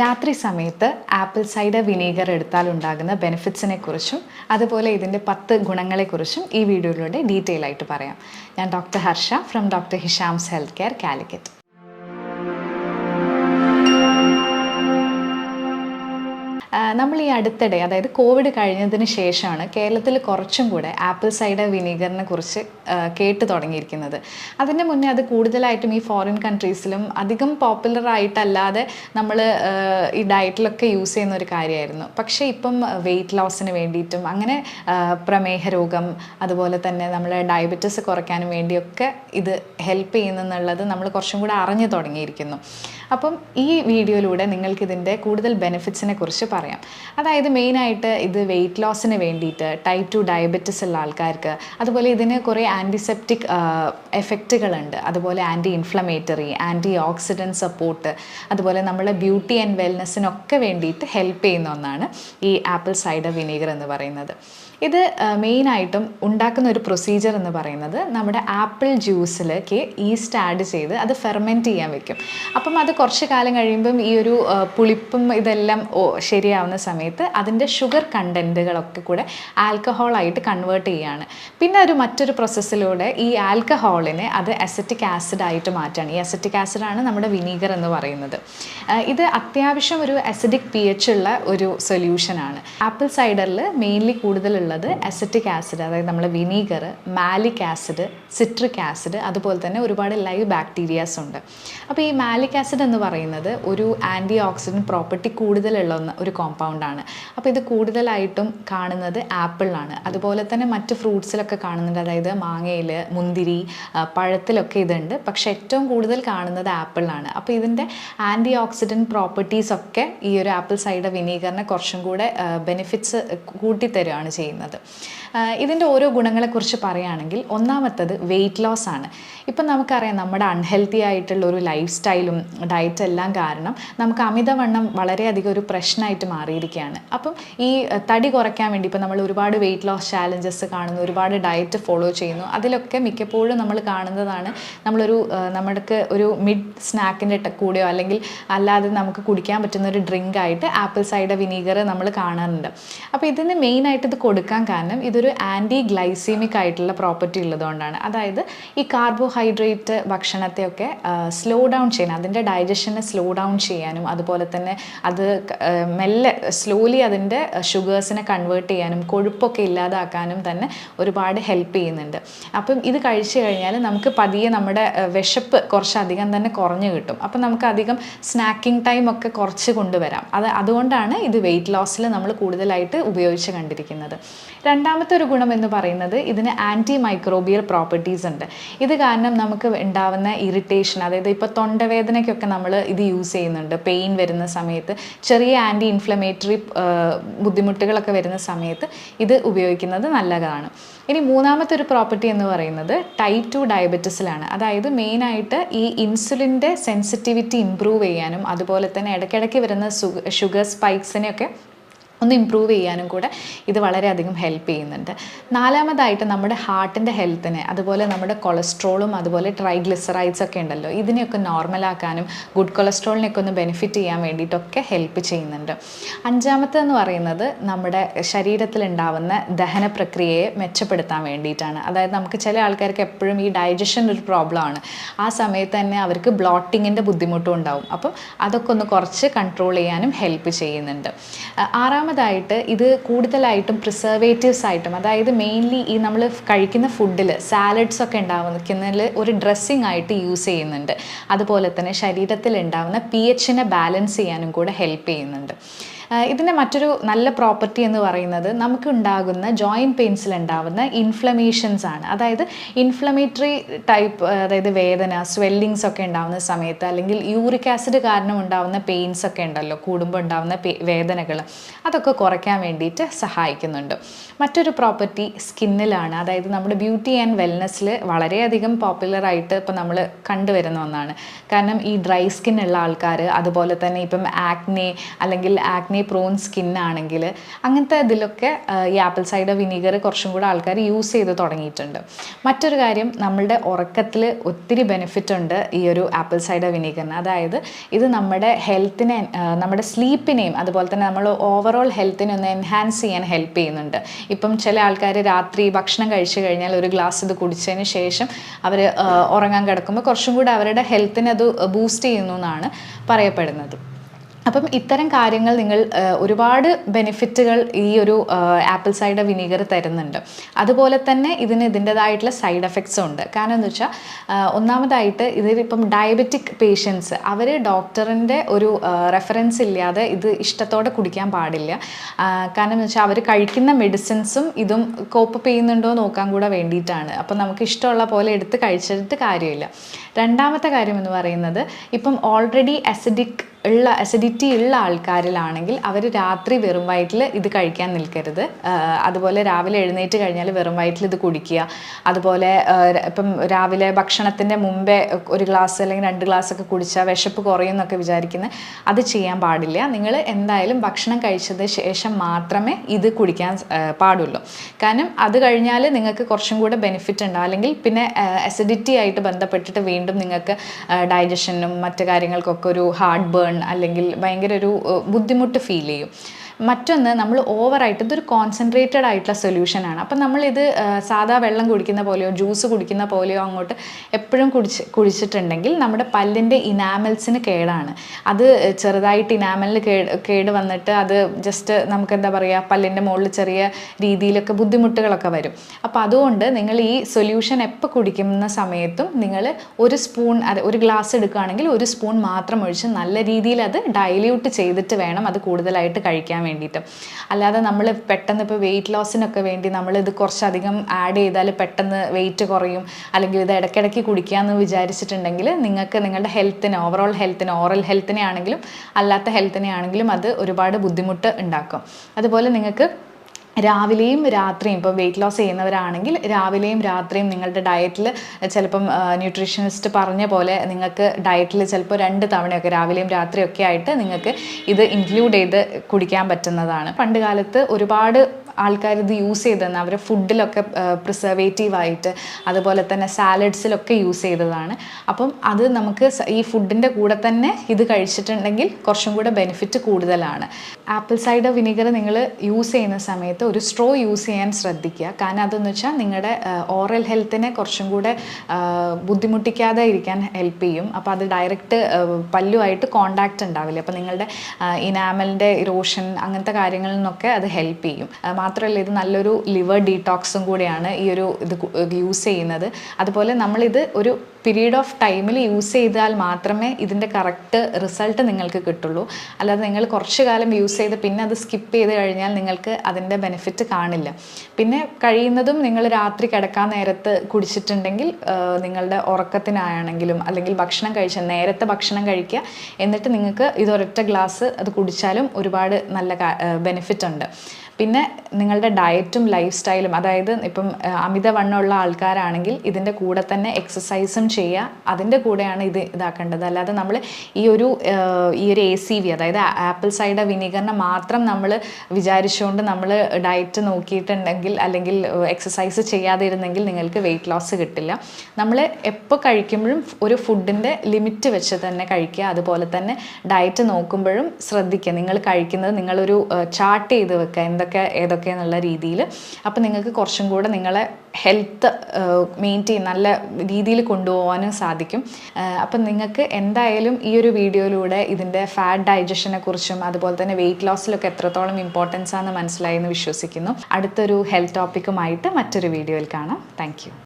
രാത്രി സമയത്ത് apple cider vinegar എടുത്താൽ ഉണ്ടാകുന്ന ബെനിഫിറ്റ്സിനെ കുറിച്ചും അതുപോലെ ഇതിന്റെ പത്ത് ഗുണങ്ങളെക്കുറിച്ചും ഈ വീഡിയോയിലൂടെ ഡീറ്റെയിൽ ആയിട്ട് പറയാം. ഞാൻ doctor Harsha from doctor Hisham's health care Calicut. നമ്മൾ ഈ അടുത്തിടെ അതായത് കോവിഡ് കഴിഞ്ഞതിന് ശേഷമാണ് കേരളത്തിൽ കുറച്ചും കൂടെ ആപ്പിൾ സൈഡർ വിനീഗറിനെ കുറിച്ച് കേട്ട് തുടങ്ങിയിരിക്കുന്നത്. അതിന്റെ മുന്നേ അത് കൂടുതലായിട്ടും ഈ ഫോറിൻ കൺട്രീസിലും അധികം പോപ്പുലർ ആയിട്ടല്ലാതെ നമ്മൾ ഈ ഡയറ്റിലൊക്കെ യൂസ് ചെയ്യുന്ന ഒരു കാര്യമായിരുന്നു. പക്ഷേ ഇപ്പം വെയിറ്റ് ലോസിന് വേണ്ടിയിട്ടും അങ്ങനെ പ്രമേഹ രോഗം അതുപോലെ തന്നെ നമ്മളെ ഡയബറ്റിസ് കുറയ്ക്കാനും വേണ്ടിയൊക്കെ ഇത് ഹെൽപ്പ് ചെയ്യുന്നെന്നുള്ളത് നമ്മൾ കുറച്ചും കൂടെ അറിഞ്ഞു തുടങ്ങിയിരിക്കുന്നു. അപ്പം ഈ വീഡിയോയിലൂടെ നിങ്ങൾക്കിതിന്റെ കൂടുതൽ ബെനിഫിറ്റ്സിനെ കുറിച്ച് പറയാം. അതായത് മെയിനായിട്ട് ഇത് വെയിറ്റ് ലോസിന് വേണ്ടിയിട്ട് ടൈപ്പ് ടു ഡയബറ്റിസ് ഉള്ള ആൾക്കാർക്ക് അതുപോലെ ഇതിന് കുറേ ആന്റിസെപ്റ്റിക് എഫക്റ്റുകളുണ്ട് അതുപോലെ anti inflammatory anti oxidant support അതുപോലെ നമ്മുടെ ബ്യൂട്ടി ആൻഡ് വെൽനെസ്സിനൊക്കെ വേണ്ടിയിട്ട് ഹെൽപ്പ് ചെയ്യുന്ന ഒന്നാണ് ഈ ആപ്പിൾ സൈഡർ വിനീഗർ എന്ന് പറയുന്നത്. ഇത് മെയിനായിട്ടും ഉണ്ടാക്കുന്ന ഒരു പ്രൊസീജിയർ എന്ന് പറയുന്നത് നമ്മുടെ ആപ്പിൾ ജ്യൂസിലേക്ക് ഈസ്റ്റ് ആഡ് ചെയ്ത് അത് ഫെർമെന്റ് ചെയ്യാൻ വെക്കും. അപ്പം അത് കുറച്ച് കാലം കഴിയുമ്പം ഈ ഒരു പുളിപ്പും ഇതെല്ലാം ശരിയാവുന്ന സമയത്ത് അതിന്റെ ഷുഗർ കണ്ടന്റുകളൊക്കെ കൂടെ ആൽക്കഹോളായിട്ട് കൺവേർട്ട് ചെയ്യുകയാണ്. പിന്നെ ഒരു മറ്റൊരു പ്രോസസ്സിലൂടെ ഈ ആൽക്കഹോളിനെ അത് അസറ്റിക് ആസിഡായിട്ട് മാറ്റുകയാണ് ഈ അസറ്റിക് ആസിഡാണ് നമ്മുടെ വിനീഗർ എന്ന് പറയുന്നത്. ഇത് അത്യാവശ്യം ഒരു അസിഡിക് പി എച്ച് ഉള്ള ഒരു സൊല്യൂഷനാണ് ആപ്പിൾ സൈഡറിൽ മെയിൻലി കൂടുതലുള്ളത് അസറ്റിക് ആസിഡ് അതായത് നമ്മൾ vinegar malic acid citric acid അതുപോലെ തന്നെ ഒരുപാട് ലൈവ് ബാക്ടീരിയാസ് ഉണ്ട്. അപ്പോൾ ഈ മാലിക് ആസിഡ് എന്ന് പറയുന്നത് ഒരു ആന്റി ഓക്സിഡന്റ് പ്രോപ്പർട്ടി കൂടുതലുള്ള ഒരു കോമ്പൗണ്ടാണ് അപ്പോൾ ഇത് കൂടുതലായിട്ടും കാണുന്നത് ആപ്പിളിലാണ് അതുപോലെ തന്നെ മറ്റ് ഫ്രൂട്ട്സിലൊക്കെ കാണുന്നുണ്ട് അതായത് മാങ്ങയിൽ മുന്തിരി പഴത്തിലൊക്കെ ഇതുണ്ട്. പക്ഷേ ഏറ്റവും കൂടുതൽ കാണുന്നത് ആപ്പിളിലാണ് അപ്പോൾ ഇതിന്റെ ആന്റി ഓക്സിഡന്റ് പ്രോപ്പർട്ടീസ് ഒക്കെ ഈ ഒരു ആപ്പിൾ സൈഡർ വിനീഗറിനെ കുറച്ചും കൂടെ ബെനിഫിറ്റ്സ് കൂട്ടിത്തരുകയാണ് ചെയ്യുന്നത്. ആ, ഇതിന്റെ ഓരോ ഗുണങ്ങളെക്കുറിച്ച് പറയുകയാണെങ്കിൽ ഒന്നാമത്തത് വെയിറ്റ് ലോസ് ആണ്. ഇപ്പം നമുക്കറിയാം നമ്മുടെ അൺഹെൽത്തി ആയിട്ടുള്ള ഒരു ലൈഫ് സ്റ്റൈലും ഡയറ്റ് എല്ലാം കാരണം നമുക്ക് അമിതവണ്ണം വളരെയധികം ഒരു പ്രശ്നമായിട്ട് മാറിയിരിക്കുകയാണ്. അപ്പം ഈ തടി കുറയ്ക്കാൻ വേണ്ടി ഇപ്പം നമ്മൾ ഒരുപാട് വെയിറ്റ് ലോസ് ചാലഞ്ചസ് കാണുന്നു ഒരുപാട് ഡയറ്റ് ഫോളോ ചെയ്യുന്നു. അതിലൊക്കെ മിക്കപ്പോഴും നമ്മൾ കാണുന്നതാണ് നമ്മളൊരു നമ്മൾക്ക് ഒരു മിഡ് സ്നാക്കിന്റെ കൂടെയോ അല്ലെങ്കിൽ അല്ലാതെ നമുക്ക് കുടിക്കാൻ പറ്റുന്ന ഒരു ഡ്രിങ്ക് ആയിട്ട് ആപ്പിൾ സൈഡർ വിനീഗർ നമ്മൾ കാണാറുണ്ട്. അപ്പോൾ ഇതിന് മെയിനായിട്ട് ഇത് കൊടുക്കാൻ കാരണം ഇതൊരു ആന്റി ഗ്ലൈസീമിക് ആയിട്ടുള്ള പ്രോപ്പർട്ടി ഉള്ളതുകൊണ്ടാണ്. അതായത് ഈ കാർബോഹൈഡ്രേറ്റ് ഭക്ഷണത്തെയൊക്കെ സ്ലോ ഡൗൺ ചെയ്യാൻ അതിന്റെ ഡൈജഷനെ സ്ലോ ഡൗൺ ചെയ്യാനും അതുപോലെ തന്നെ അത് മെല്ലെ സ്ലോലി അതിന്റെ ഷുഗേഴ്സിനെ കൺവേർട്ട് ചെയ്യാനും കൊഴുപ്പൊക്കെ ഇല്ലാതാക്കാനും തന്നെ ഒരുപാട് ഹെൽപ്പ് ചെയ്യുന്നുണ്ട്. അപ്പം ഇത് കഴിച്ചു കഴിഞ്ഞാൽ നമുക്ക് പതിയെ നമ്മുടെ വിശപ്പ് കുറച്ചധികം തന്നെ കുറഞ്ഞു കിട്ടും. അപ്പം നമുക്ക് അധികം സ്നാക്കിംഗ് ടൈം ഒക്കെ കുറച്ച് കൊണ്ടുവരാം. അത് അതുകൊണ്ടാണ് ഇത് വെയിറ്റ് ലോസിൽ നമ്മൾ കൂടുതലായിട്ട് ഉപയോഗിച്ച് കണ്ടിരിക്കുന്നത്. രണ്ടാമത്തെ ഒരു ഗുണം എന്ന് പറയുന്നത് ഇതിന് ആന്റി മൈക്രോബിയൽ പ്രോപ്പർട്ടീസ് ഉണ്ട്. ഇത് കാരണം നമുക്ക് ഉണ്ടാവുന്ന ഇറിറ്റേഷൻ അതായത് ഇപ്പോൾ തൊണ്ടവേദനയ്ക്കൊക്കെ നമ്മൾ ഇത് യൂസ് ചെയ്യുന്നുണ്ട്. പെയിൻ വരുന്ന സമയത്ത് ചെറിയ ആന്റി ഇൻഫ്ലമേറ്ററി ബുദ്ധിമുട്ടുകളൊക്കെ വരുന്ന സമയത്ത് ഇത് ഉപയോഗിക്കുന്നത് നല്ലതാണ്. ഇനി മൂന്നാമത്തെ ഒരു പ്രോപ്പർട്ടി എന്ന് പറയുന്നത് ടൈപ്പ് ടു ഡയബറ്റിസിലാണ് അതായത് മെയിനായിട്ട് ഈ ഇൻസുലിന്റെ സെൻസിറ്റിവിറ്റി ഇമ്പ്രൂവ് ചെയ്യാനും അതുപോലെ തന്നെ ഇടയ്ക്കിടയ്ക്ക് വരുന്ന ഷുഗർ സ്പൈക്സിനെയൊക്കെ ഒന്ന് ഇമ്പ്രൂവ് ചെയ്യാനും കൂടെ ഇത് വളരെയധികം ഹെൽപ്പ് ചെയ്യുന്നുണ്ട്. നാലാമതായിട്ട് നമ്മുടെ ഹാർട്ടിന്റെ ഹെൽത്തിനെ അതുപോലെ നമ്മുടെ കൊളസ്ട്രോളും അതുപോലെ ട്രൈഗ്ലിസറൈഡ്സ് ഒക്കെ ഉണ്ടല്ലോ ഇതിനെയൊക്കെ നോർമലാക്കാനും ഗുഡ് കൊളസ്ട്രോളിനെയൊക്കെ ഒന്ന് ബെനിഫിറ്റ് ചെയ്യാൻ വേണ്ടിയിട്ടൊക്കെ ഹെൽപ്പ് ചെയ്യുന്നുണ്ട്. അഞ്ചാമത്തെന്ന് പറയുന്നത് നമ്മുടെ ശരീരത്തിലുണ്ടാവുന്ന ദഹന പ്രക്രിയയെ മെച്ചപ്പെടുത്താൻ വേണ്ടിയിട്ടാണ്. അതായത് നമുക്ക് ചില ആൾക്കാർക്ക് എപ്പോഴും ഈ ഡൈജഷൻ ഒരു പ്രോബ്ലമാണ് ആ സമയത്ത് തന്നെ അവർക്ക് ബ്ലോട്ടിങ്ങിന്റെ ബുദ്ധിമുട്ടും ഉണ്ടാവും. അപ്പം അതൊക്കെ ഒന്ന് കുറച്ച് കൺട്രോൾ ചെയ്യാനും ഹെൽപ്പ് ചെയ്യുന്നുണ്ട്. ആ, ആറാമതായിട്ട് ഇത് കൂടുതലായിട്ടും പ്രിസർവേറ്റീവ്സ് ആയിട്ടും അതായത് മെയിൻലി ഈ നമ്മൾ കഴിക്കുന്ന ഫുഡിൽ സാലഡ്സ് ഒക്കെ ഉണ്ടാവുന്നതിൽ ഒരു ഡ്രസ്സിങ് ആയിട്ട് യൂസ് ചെയ്യുന്നുണ്ട്. അതുപോലെ തന്നെ ശരീരത്തിൽ ഉണ്ടാവുന്ന പി എച്ചിനെ ബാലൻസ് ചെയ്യാനും കൂടെ ഹെൽപ്പ് ചെയ്യുന്നുണ്ട്. ഇതിന്റെ മറ്റൊരു നല്ല പ്രോപ്പർട്ടി എന്ന് പറയുന്നത് നമുക്ക് ഉണ്ടാകുന്ന ജോയിന്റ് പെയിൻസിൽ ഉണ്ടാകുന്ന ഇൻഫ്ലമേഷൻസ് ആണ്. അതായത് ഇൻഫ്ലമേറ്ററി ടൈപ്പ് അതായത് വേദന സ്വെല്ലിങ്സ് ഒക്കെ ഉണ്ടാകുന്ന സമയത്ത് അല്ലെങ്കിൽ യൂറിക് ആസിഡ് കാരണം ഉണ്ടാകുന്ന പെയിൻസ് ഒക്കെ ഉണ്ടല്ലോ കൂടുമ്പോൾ ഉണ്ടാകുന്ന വേദനകൾ അതൊക്കെ കുറയ്ക്കാൻ വേണ്ടിയിട്ട് സഹായിക്കുന്നുണ്ട്. മറ്റൊരു പ്രോപ്പർട്ടി സ്കിന്നിലാണ്. അതായത് നമ്മുടെ ബ്യൂട്ടി ആൻഡ് വെൽനെസ്സിൽ വളരെയധികം പോപ്പുലറായിട്ട് ഇപ്പോൾ നമ്മൾ കണ്ടുവരുന്ന ഒന്നാണ്. കാരണം ഈ ഡ്രൈ സ്കിൻ ഉള്ള ആൾക്കാർ അതുപോലെ തന്നെ ഇപ്പം ആക്നെ അല്ലെങ്കിൽ ആക്നെ ആക്നെ പ്രോൺ സ്കിൻ ആണെങ്കിൽ അങ്ങനത്തെ ഇതിലൊക്കെ ഈ ആപ്പിൾ സൈഡർ വിനീഗർ കുറച്ചും കൂടെ ആൾക്കാർ യൂസ് ചെയ്ത് തുടങ്ങിയിട്ടുണ്ട്. മറ്റൊരു കാര്യം നമ്മളുടെ ഉറക്കത്തിൽ ഒത്തിരി ബെനിഫിറ്റ് ഉണ്ട് ഈ ഒരു ആപ്പിൾ സൈഡർ വിനീഗറിന് അതായത് ഇത് നമ്മുടെ ഹെൽത്തിനെ നമ്മുടെ സ്ലീപ്പിനെയും അതുപോലെ തന്നെ നമ്മൾ ഓവറോൾ ഹെൽത്തിനെ ഒന്ന് എൻഹാൻസ് ചെയ്യാൻ ഹെൽപ്പ് ചെയ്യുന്നുണ്ട്. ഇപ്പം ചില ആൾക്കാർ രാത്രി ഭക്ഷണം കഴിച്ചു കഴിഞ്ഞാൽ ഒരു ഗ്ലാസ് ഇത് കുടിച്ചതിന് ശേഷം അവർ ഉറങ്ങാൻ കിടക്കുമ്പോൾ കുറച്ചും കൂടെ അവരുടെ ഹെൽത്തിനെ അത് ബൂസ്റ്റ് ചെയ്യുന്നു എന്നാണ് പറയപ്പെടുന്നത്. അപ്പം ഇത്തരം കാര്യങ്ങൾ നിങ്ങൾ ഒരുപാട് ബെനിഫിറ്റുകൾ ഈ ഒരു ആപ്പിൾ സൈഡർ വിനീഗർ തരുന്നുണ്ട്. അതുപോലെ തന്നെ ഇതിന് ഇതിന്റെതായിട്ടുള്ള സൈഡ് എഫക്ട്സും ഉണ്ട്. കാരണം എന്ന് വെച്ചാൽ ഒന്നാമതായിട്ട് ഇതിലിപ്പം ഡയബറ്റിക് പേഷ്യൻസ് അവർ ഡോക്ടറിന്റെ ഒരു റെഫറൻസ് ഇല്ലാതെ ഇത് ഇഷ്ടത്തോടെ കുടിക്കാൻ പാടില്ല. കാരണം എന്ന് വെച്ചാൽ അവർ കഴിക്കുന്ന മെഡിസിൻസും ഇതും കോപ്പ് ചെയ്യുന്നുണ്ടോ നോക്കാൻ കൂടെ വേണ്ടിയിട്ടാണ്. അപ്പം നമുക്ക് ഇഷ്ടമുള്ള പോലെ എടുത്ത് കഴിച്ചിട്ട് കാര്യമില്ല. രണ്ടാമത്തെ കാര്യം എന്ന് പറയുന്നത് ഇപ്പം ഓൾറെഡി അസിഡിക് ഉള്ള അസിഡിറ്റി ഉള്ള ആൾക്കാരിലാണെങ്കിൽ അവർ രാത്രി വെറും വയറ്റിൽ ഇത് കഴിക്കാൻ നിൽക്കരുത്. അതുപോലെ രാവിലെ എഴുന്നേറ്റ് കഴിഞ്ഞാൽ വെറും വയറ്റിൽ ഇത് കുടിക്കുക. അതുപോലെ ഇപ്പം രാവിലെ ഭക്ഷണത്തിന്റെ മുമ്പേ ഒരു ഗ്ലാസ് അല്ലെങ്കിൽ രണ്ട് ഗ്ലാസ് ഒക്കെ കുടിച്ചാൽ വിശപ്പ് കുറയും എന്നൊക്കെ വിചാരിക്കുന്നത് അത് ചെയ്യാൻ പാടില്ല. നിങ്ങൾ എന്തായാലും ഭക്ഷണം കഴിച്ചത് ശേഷം മാത്രമേ ഇത് കുടിക്കാൻ പാടുള്ളൂ. കാരണം അത് കഴിഞ്ഞാൽ നിങ്ങൾക്ക് കുറച്ചും കൂടെ ബെനിഫിറ്റ് ഉണ്ടാവും. അല്ലെങ്കിൽ പിന്നെ അസിഡിറ്റി ആയിട്ട് ബന്ധപ്പെട്ടിട്ട് വീണ്ടും നിങ്ങൾക്ക് ഡൈജഷനും മറ്റു കാര്യങ്ങൾക്കൊക്കെ ഒരു ഹാർഡ് ബേൺ അല്ലെങ്കിൽ ഭയങ്കര ഒരു ബുദ്ധിമുട്ട് ഫീൽ ചെയ്യും. മറ്റൊന്ന് നമ്മൾ ഓവറായിട്ട് ഇതൊരു കോൺസെൻട്രേറ്റഡ് ആയിട്ടുള്ള സൊല്യൂഷനാണ് അപ്പം നമ്മളിത് സാധാ വെള്ളം കുടിക്കുന്ന പോലെയോ ജ്യൂസ് കുടിക്കുന്ന പോലെയോ അങ്ങോട്ട് എപ്പോഴും കുടിച്ച് കുടിച്ചിട്ടുണ്ടെങ്കിൽ നമ്മുടെ പല്ലിന്റെ ഇനാമൽസിന് കേടാണ്. അത് ചെറുതായിട്ട് ഇനാമലിന് കേട് കേട് വന്നിട്ട് അത് ജസ്റ്റ് നമുക്ക് എന്താ പറയുക പല്ലിന്റെ മുകളിൽ ചെറിയ രീതിയിലൊക്കെ ബുദ്ധിമുട്ടുകളൊക്കെ വരും. അപ്പോൾ അതുകൊണ്ട് നിങ്ങൾ ഈ സൊല്യൂഷൻ എപ്പോൾ കുടിക്കുന്ന സമയത്തും നിങ്ങൾ ഒരു സ്പൂൺ ഒരു ഗ്ലാസ് എടുക്കുകയാണെങ്കിൽ ഒരു സ്പൂൺ മാത്രം ഒഴിച്ച് നല്ല രീതിയിൽ അത് ഡൈല്യൂട്ട് ചെയ്തിട്ട് വേണം അത് കൂടുതലായിട്ട് കഴിക്കാൻ വേണ്ടിയിട്ട്. അല്ലാതെ നമ്മൾ പെട്ടെന്ന് ഇപ്പോൾ വെയിറ്റ് ലോസിനൊക്കെ വേണ്ടി നമ്മൾ ഇത് കുറച്ചധികം ആഡ് ചെയ്താൽ പെട്ടെന്ന് വെയിറ്റ് കുറയും. അല്ലെങ്കിൽ ഇത് ഇടയ്ക്കിടയ്ക്ക് കുടിക്കാമെന്ന് വിചാരിച്ചിട്ടുണ്ടെങ്കിൽ നിങ്ങൾക്ക് നിങ്ങളുടെ ഹെൽത്തിന് ഓവറോൾ ഹെൽത്തിന് ഓറൽ ഹെൽത്തിനെ ആണെങ്കിലും അല്ലാത്ത ഹെൽത്തിനെ ആണെങ്കിലും അത് ഒരുപാട് ബുദ്ധിമുട്ട് ഉണ്ടാക്കും. അതുപോലെ നിങ്ങൾക്ക് രാവിലെയും രാത്രിയും ഇപ്പം വെയിറ്റ് ലോസ് ചെയ്യുന്നവരാണെങ്കിൽ രാവിലെയും രാത്രിയും നിങ്ങളുടെ ഡയറ്റിൽ ചിലപ്പം ന്യൂട്രീഷനിസ്റ്റ് പറഞ്ഞ പോലെ നിങ്ങൾക്ക് ഡയറ്റിൽ ചിലപ്പോൾ രണ്ട് തവണയൊക്കെ രാവിലെയും രാത്രിയൊക്കെ ആയിട്ട് നിങ്ങൾക്ക് ഇത് ഇൻക്ലൂഡ് ചെയ്ത് കുടിക്കാൻ പറ്റുന്നതാണ്. പണ്ട് കാലത്ത് ഒരുപാട് ആൾക്കാർ ഇത് യൂസ് ചെയ്തതെന്ന് അവരെ ഫുഡിലൊക്കെ പ്രിസർവേറ്റീവായിട്ട് അതുപോലെ തന്നെ സാലഡ്സിലൊക്കെ യൂസ് ചെയ്തതാണ്. അപ്പം അത് നമുക്ക് ഈ ഫുഡിന്റെ കൂടെ തന്നെ ഇത് കഴിച്ചിട്ടുണ്ടെങ്കിൽ കുറച്ചും കൂടെ ബെനിഫിറ്റ് കൂടുതലാണ്. ആപ്പിൾ സൈഡർ വിനീഗർ നിങ്ങൾ യൂസ് ചെയ്യുന്ന സമയത്ത് ഒരു സ്ട്രോ യൂസ് ചെയ്യാൻ ശ്രദ്ധിക്കുക. കാരണം അതെന്ന് വെച്ചാൽ നിങ്ങളുടെ ഓറൽ ഹെൽത്തിനെ കുറച്ചും കൂടെ ബുദ്ധിമുട്ടിക്കാതെ ഇരിക്കാൻ ഹെൽപ്പ് ചെയ്യും. അപ്പോൾ അത് ഡയറക്റ്റ് പല്ലുമായിട്ട് കോണ്ടാക്റ്റ് ഉണ്ടാവില്ല. അപ്പോൾ നിങ്ങളുടെ ഇനാമലിന്റെ ഇറോഷൻ അങ്ങനത്തെ കാര്യങ്ങളിൽ നിന്നൊക്കെ അത് ഹെൽപ്പ് ചെയ്യും. മാത്രമല്ല ഇത് നല്ലൊരു ലിവർ ഡീടോക്സും കൂടിയാണ് ഈ ഒരു ഇത് യൂസ് ചെയ്യുന്നത്. അതുപോലെ നമ്മളിത് ഒരു പീരീഡ് ഓഫ് ടൈമിൽ യൂസ് ചെയ്താൽ മാത്രമേ ഇതിന്റെ കറക്റ്റ് റിസൾട്ട് നിങ്ങൾക്ക് കിട്ടുള്ളൂ. അല്ലാതെ നിങ്ങൾ കുറച്ച് കാലം യൂസ് ചെയ്ത് പിന്നെ അത് സ്കിപ്പ് ചെയ്ത് കഴിഞ്ഞാൽ നിങ്ങൾക്ക് അതിന്റെ ബെനിഫിറ്റ് കാണില്ല. പിന്നെ കഴിയുന്നതും നിങ്ങൾ രാത്രി കിടക്കാൻ നേരത്ത് കുടിച്ചിട്ടുണ്ടെങ്കിൽ നിങ്ങളുടെ ഉറക്കത്തിനായാണെങ്കിലും അല്ലെങ്കിൽ ഭക്ഷണം കഴിച്ച നേരത്തെ ഭക്ഷണം കഴിക്കുക. എന്നിട്ട് നിങ്ങൾക്ക് ഇതൊരൊറ്റ ഗ്ലാസ് അത് കുടിച്ചാലും ഒരുപാട് നല്ല ബെനിഫിറ്റ് ഉണ്ട്. പിന്നെ നിങ്ങളുടെ ഡയറ്റും ലൈഫ് സ്റ്റൈലും അതായത് ഇപ്പം അമിതവണ്ണമുള്ള ആൾക്കാരാണെങ്കിൽ ഇതിന്റെ കൂടെ തന്നെ എക്സസൈസും ചെയ്യുക. അതിന്റെ കൂടെയാണ് ഇത് ഇതാക്കേണ്ടത്. അല്ലാതെ നമ്മൾ ഈ ഒരു ഈ ഒരു എ സി വി അതായത് ആപ്പിൾ സൈഡർ വിനീകരണം മാത്രം നമ്മൾ വിചാരിച്ചുകൊണ്ട് നമ്മൾ ഡയറ്റ് നോക്കിയിട്ടുണ്ടെങ്കിൽ അല്ലെങ്കിൽ എക്സസൈസ് ചെയ്യാതെ ഇരുന്നെങ്കിൽ നിങ്ങൾക്ക് വെയിറ്റ് ലോസ് കിട്ടില്ല. നമ്മൾ എപ്പോൾ കഴിക്കുമ്പോഴും ഒരു ഫുഡിന്റെ ലിമിറ്റ് വെച്ച് തന്നെ കഴിക്കുക. അതുപോലെ തന്നെ ഡയറ്റ് നോക്കുമ്പോഴും ശ്രദ്ധിക്കുക. നിങ്ങൾ കഴിക്കുന്നത് നിങ്ങളൊരു ചാർട്ട് ചെയ്ത് വെക്കുക. എന്തൊക്കെ ഏതൊക്കെ എന്നുള്ള രീതിയിൽ. അപ്പോൾ നിങ്ങൾക്ക് കുറച്ചും കൂടെ നിങ്ങളെ ഹെൽത്ത് മെയിന്റെയിൻ നല്ല രീതിയിൽ കൊണ്ടുപോകാനും സാധിക്കും. അപ്പം നിങ്ങൾക്ക് എന്തായാലും ഈ ഒരു വീഡിയോയിലൂടെ ഇതിന്റെ ഫാറ്റ് ഡൈജഷനെ കുറിച്ചും അതുപോലെ തന്നെ വെയിറ്റ് ലോസിലൊക്കെ എത്രത്തോളം ഇമ്പോർട്ടൻസ് ആണെന്ന് മനസ്സിലായി എന്ന് വിശ്വസിക്കുന്നു. അടുത്തൊരു ഹെൽത്ത് ടോപ്പിക്കുമായിട്ട് മറ്റൊരു വീഡിയോയിൽ കാണാം. താങ്ക്